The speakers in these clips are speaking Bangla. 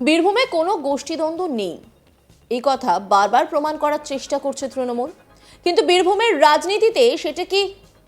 বীরভূমে কোনো গোষ্ঠীদ্বন্দ্ব নেই। এই কথা বারবার প্রমাণ করার চেষ্টা করছে তৃণমূল। কিন্তু বীরভূমের রাজনীতিতে সেটা কি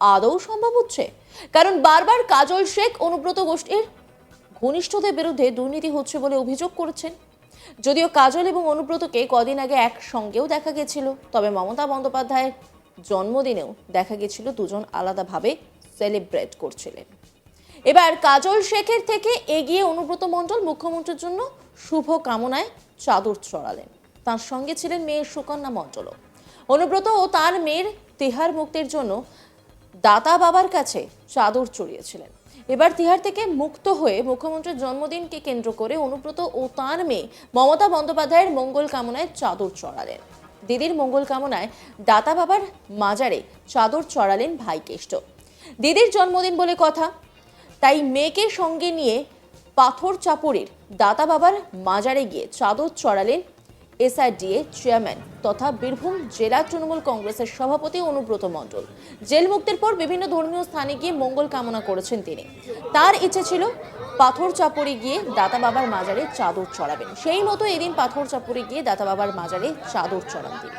আদৌ সম্ভব হচ্ছে? কারণ বারবার কাজল শেখ অনুব্রত গোষ্ঠীর ঘনিষ্ঠদের বিরুদ্ধে দুর্নীতি হচ্ছে বলে অভিযোগ করেছেন। যদিও কাজল এবং অনুব্রতকে কদিন আগে একসঙ্গেও দেখা গেছিল, তবে মমতা বন্দ্যোপাধ্যায়ের জন্মদিনেও দেখা গেছিল দুজন আলাদাভাবে সেলিব্রেট করছিলেন। এবার কাজল শেখের থেকে এগিয়ে অনুব্রত মণ্ডল মুখ্যমন্ত্রীর জন্য শুভ কামনায় চাদর চড়ালেন তার সঙ্গে ছিলেন মেয়ের সুকন্যা মণ্ডলও অনুব্রত ও তার মেয়ের তিহার মুক্তির জন্য দাতা বাবার কাছে চাদর চড়িয়েছিলেন। এবার তিহার থেকে মুক্ত হয়ে মুখ্যমন্ত্রীর জন্মদিনকে কেন্দ্র করে অনুব্রত ও তার মেয়ে মমতা বন্দ্যোপাধ্যায়ের মঙ্গল কামনায় চাদর চড়ালেন দিদির মঙ্গল কামনায় দাতা বাবার মাজারে চাদর চড়ালেন ভাই কেষ্ট। দিদির জন্মদিন বলে কথা তাই মেয়েকে সঙ্গে নিয়ে পাথর চাপড়ের দাতা বাবার মাজারে গিয়ে চাদর চড়ালেন এসআইডিএ চেয়ারম্যান তথা বীরভূম জেলা তৃণমূল কংগ্রেসের সভাপতি অনুব্রত মণ্ডল। জেল মুক্তির পর বিভিন্ন ধর্মীয় স্থানে গিয়ে মঙ্গল কামনা করেছেন তিনি। তার ইচ্ছে ছিল পাথর চাপড়ে গিয়ে দাতা বাবার মাজারে চাদর চড়াবেন। সেই মতো এদিন পাথর চাপড়ে গিয়ে দাতা বাবার মাজারে চাদর চড়ান তিনি।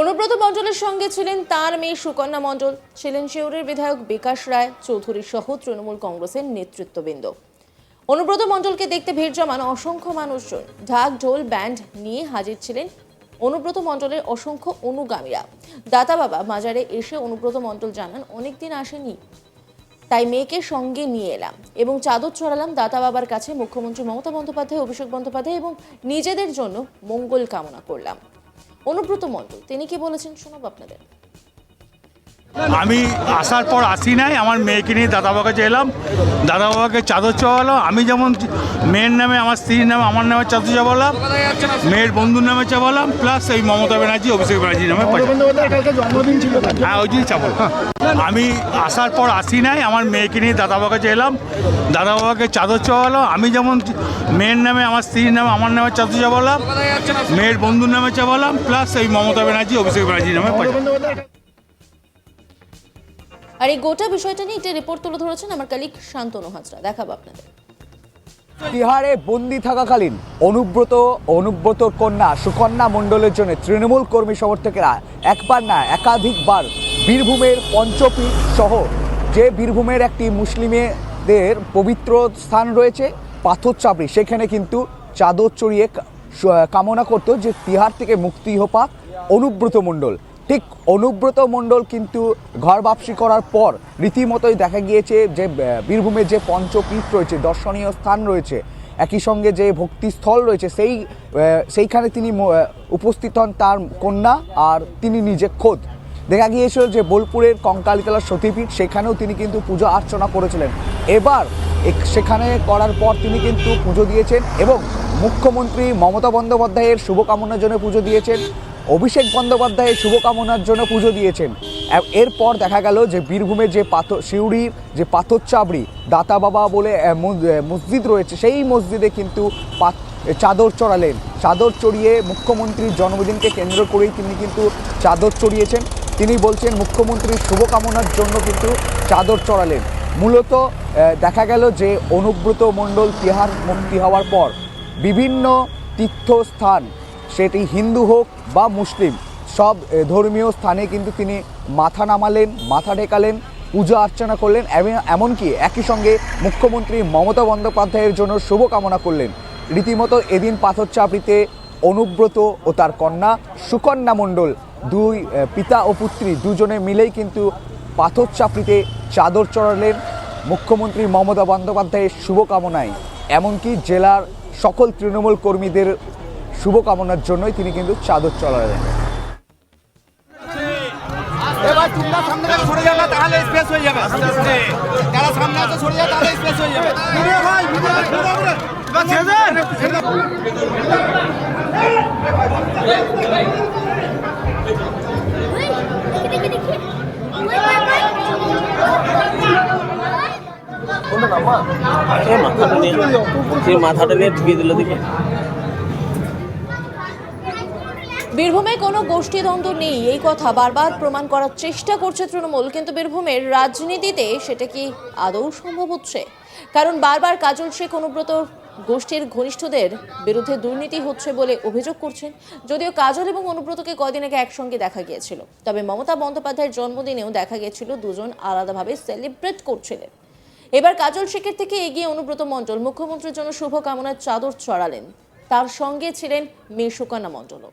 অনুব্রত মণ্ডলের সঙ্গে ছিলেন তার মেয়ে সুকন্যা মণ্ডল, ছিলেন শিউরের বিধায়ক বিকাশ রায়, চৌধুরী সহ তৃণমূল কংগ্রেসের নেতৃত্ববৃন্দ। অনুব্রত মণ্ডলকে দেখতে ভিড় জমান অসংখ্য মানুষজন। ঢাক, ঢোল, ব্যান্ড নিয়ে হাজির ছিলেন অনুব্রত মণ্ডলের অসংখ্য অনুগামীরা। দাতা বাবা মাজারে এসে অনুব্রত মণ্ডল জানান অনেকদিন আসেনি। তাই মেয়েকে সঙ্গে নিয়ে এলাম এবং চাদর চড়ালাম দাতা বাবার কাছে। মুখ্যমন্ত্রী মমতা বন্দ্যোপাধ্যায়, অভিষেক বন্দ্যোপাধ্যায় এবং নিজেদের জন্য মঙ্গল কামনা করলাম। অনুব্রত মণ্ডল তিনি কি বলেছেন শোনাব আপনাদের? আমি আসার পর আসি নাই, আমার মেয়েকে নিয়ে দাদা বাবাকে কাছে এলাম। দাদা বাবাকে চাদর চাওয়ালাম আমি যেমন মেয়ের নামে, আমার স্ত্রীর নামে, আমার নামে চাদর চাওয়ালাম মেয়ের বন্ধুর নামে চাওয়ালাম প্লাস এই মমতা ব্যানার্জি, অভিষেক ব্যানার্জি নামে হ্যাঁ ওই জন্যই চাবো। আমি আসার পর আসি নাই, আমার মেয়েকে নিয়ে দাদা বাবাকে কাছে এলাম। দাদা বাবাকে চাদর চাওয়ালাম আমি যেমন মেয়ের নামে, আমার স্ত্রীর নামে, আমার নামে চাদর চাওয়ালাম মেয়ের বন্ধুর নামে চাওয়ালাম প্লাস এই মমতা ব্যানার্জি, অভিষেক ব্যানার্জি নামে আর এই গোটা বিষয়টা নিয়ে একটা রিপোর্ট তুলে ধরেছেন আমার কালিক শান্তনু হাজরা। দেখাবো আপনাদের। তিহারে বন্দি থাকাকালীন অনুব্রত অনুব্রত কন্যা, সুকন্যা মণ্ডলের জন্য তৃণমূল কর্মী সমর্থকেরা একবার না একাধিকবার বীরভূমের পঞ্চপীঠ সহ যে বীরভূমের একটি মুসলিমেদের পবিত্র স্থান রয়েছে, পাথর চাপড়ি, সেখানে কিন্তু চাদর চড়িয়ে কামনা করতো যে তিহার থেকে মুক্তি হোপাক অনুব্রত মণ্ডল। ঠিক অনুব্রত মণ্ডল কিন্তু ঘর বাপসি করার পর রীতিমতোই দেখা গিয়েছে যে বীরভূমের যে পঞ্চপীঠ রয়েছে, দর্শনীয় স্থান রয়েছে, একই সঙ্গে যে ভক্তিস্থল রয়েছে, সেই সেইখানে তিনি উপস্থিত হন তার কন্যা আর তিনি নিজে খোদ। দেখা গিয়েছিল যে বোলপুরের কঙ্কালীতলার সতীপীঠ, সেখানেও তিনি কিন্তু পুজো অর্চনা করেছিলেন। এবার সেখানে করার পর তিনি কিন্তু পুজো দিয়েছেন এবং মুখ্যমন্ত্রী মমতা বন্দ্যোপাধ্যায়ের শুভকামনার জন্য পুজো দিয়েছেন। অভিষেক বন্দ্যোপাধ্যায়ের শুভকামনার জন্য পুজো দিয়েছেন। এরপর দেখা গেল যে বীরভূমের যে পাথর সিউড়ির যে পাথর চাবড়ি দাতা বাবা বলে মসজিদ রয়েছে, সেই মসজিদে কিন্তু চাদর চড়ালেন। চাদর চড়িয়ে মুখ্যমন্ত্রীর জন্মদিনকে কেন্দ্র করেই তিনি কিন্তু চাদর চড়িয়েছেন। তিনি বলছেন, মুখ্যমন্ত্রীর শুভকামনার জন্য কিন্তু চাদর চড়ালেন। মূলত দেখা গেল যে অনুব্রত মণ্ডল তিহার মুক্তি হওয়ার পর বিভিন্ন তীর্থস্থান সেটি হিন্দু হোক বা মুসলিম, সব ধর্মীয় স্থানে কিন্তু তিনি মাথা নামালেন, মাথা ঢেকালেন, পূজা অর্চনা করলেন এমনকি একই সঙ্গে মুখ্যমন্ত্রী মমতা বন্দ্যোপাধ্যায়ের জন্য শুভকামনা করলেন। রীতিমতো এদিন পাথর চাপড়িতে অনুব্রত ও তার কন্যা সুকন্যা মণ্ডল, দুই পিতা ও পুত্রী দুজনে মিলেই কিন্তু পাথর চাপড়িতে চাদর চড়ালেন মুখ্যমন্ত্রী মমতা বন্দ্যোপাধ্যায়ের শুভকামনায়। এমনকি জেলার সকল তৃণমূল কর্মীদের শুভকামনার জন্যই তিনি কিন্তু চাদর চড়ালেন। এবার তোমরা সামনে থেকে সরে যাও তাহলে স্পেস হয়ে যাবে। আস্তে আস্তে সামনে আছে সরে যাও তাহলে স্পেস হয়ে যাবে। দেখি দেখি দেখি মাথাটা নিয়ে মাথাটা নিয়ে ঢুকিয়ে দিল দিকে বীরভূমে কোনো গোষ্ঠীদ্বন্দ্ব নেই, এই কথা বারবার প্রমাণ করার চেষ্টা করছে তৃণমূল, কিন্তু বীরভূমের রাজনীতিতে সেটা কি আদৌ সম্ভব হচ্ছে? কারণ বারবার কাজল শেখ অনুব্রত গোষ্ঠীর ঘনিষ্ঠদের বিরুদ্ধে দুর্নীতি হচ্ছে বলে অভিযোগ করছেন। যদিও কাজল এবং অনুব্রতকে কদিন আগে একসঙ্গে দেখা গিয়েছিল, তবে মমতা বন্দ্যোপাধ্যায়ের জন্মদিনেও দেখা গিয়েছিল, দুজন আলাদাভাবে সেলিব্রেট করছিলেন। এবার কাজল শেখের থেকে এগিয়ে অনুব্রত মণ্ডল, মুখ্যমন্ত্রীর জন্য শুভকামনার চাদর চড়ালেন তার সঙ্গে ছিলেন মেয়ে সুকন্যা মণ্ডলও।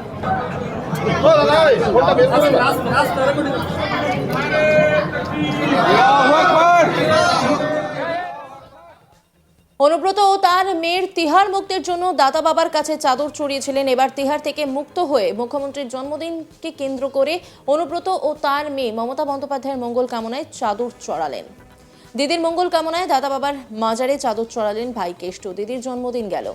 অনুব্রত ও তার মেয়ের তিহার মুক্তির জন্য দাতা বাবার কাছে চাদর চড়িয়েছিলেন। এবার তিহার থেকে মুক্ত হয়ে মুখ্যমন্ত্রীর জন্মদিনকে কেন্দ্র করে অনুব্রত ও তার মেয়ে মমতা বন্দ্যোপাধ্যায়ের মঙ্গল কামনায় চাদর চড়ালেন। দিদির মঙ্গল কামনায় দাদা বাবার মাজারে চাদর চড়ালেন ভাই কেষ্ট দিদির জন্মদিন গেল।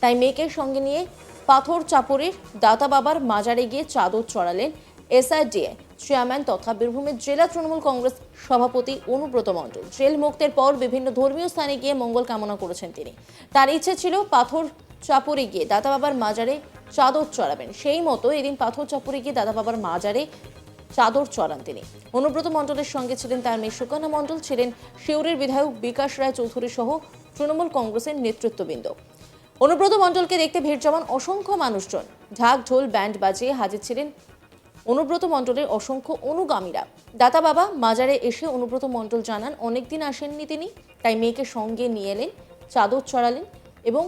তাই মেয়েকে সঙ্গে নিয়ে পাথর চাপড়ের দাতা বাবার মাজারে গিয়ে চাদর চড়ালেন এসআইডিএ চেয়ারম্যান তথা বীরভূমের জেলা তৃণমূল কংগ্রেস সভাপতি অনুব্রত মণ্ডল। জেল মুক্তের পর বিভিন্ন ধর্মীয় স্থানে গিয়ে মঙ্গল কামনা করেছেন তিনি। তার ইচ্ছে ছিল পাথর চাপড়ে গিয়ে দাদা বাবার মাজারে চাদর চড়াবেন। সেই মতো এদিন পাথর চাপড়ে গিয়ে দাদা বাবার মাজারে চাদর চড়ান তিনি। অনুব্রত মণ্ডলের সঙ্গে ছিলেন তার মেয়ে সুকন্যা মণ্ডল, ছিলেন শিউরের বিধায়ক বিকাশ রায় চৌধুরী সহ তৃণমূল কংগ্রেসের নেতৃত্ববৃন্দ। অনুব্রত মণ্ডলকে দেখতে ভিড় জমান অসংখ্য মানুষজন। ঢাক, ঢোল, ব্যান্ড বাজিয়ে হাজির ছিলেন অনুব্রত মণ্ডলের অসংখ্য অনুগামীরা। দাতা বাবা মাজারে এসে অনুব্রত মণ্ডল জানান, অনেকদিন আসেননি তিনি, তাই মেয়েকে সঙ্গে নিয়ে এলেন, চাদর চড়ালেন এবং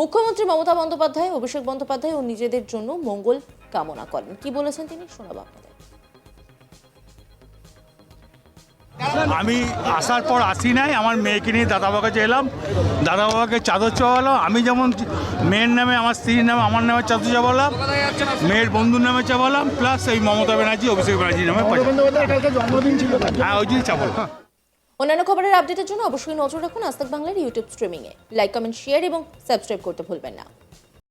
মুখ্যমন্ত্রী মমতা বন্দ্যোপাধ্যায়, অভিষেক বন্দ্যোপাধ্যায় ও নিজেদের জন্য মঙ্গল কামনা করেন। কি বলেছেন তিনি? শোনাবো আপনাদের। আমি আসার পর আসি নাই আমার মেয়েকে নিয়ে দাদা বাবার কাছে এলাম দাদা বাবাকে চাদর চাওয়ালো আমি যেমন মেয়ের নামে আমার স্ত্রীর নামে আমার নামে চাদর চাওয়ালাম মেয়ের বন্ধুর নামে চাওয়ালাম প্লাস এই মমতা ব্যানার্জি অভিষেক ব্যানার্জির নামে হ্যাঁ ওই জন্য চাবো অন্যান্য খবরের আপডেটের জন্য অবশ্যই নজর রাখুন আস্তাক বাংলার ইউটিউব স্ট্রিমিংয়ে লাইক কমেন্ট শেয়ার এবং সাবস্ক্রাইব করতে ভুলবেন না।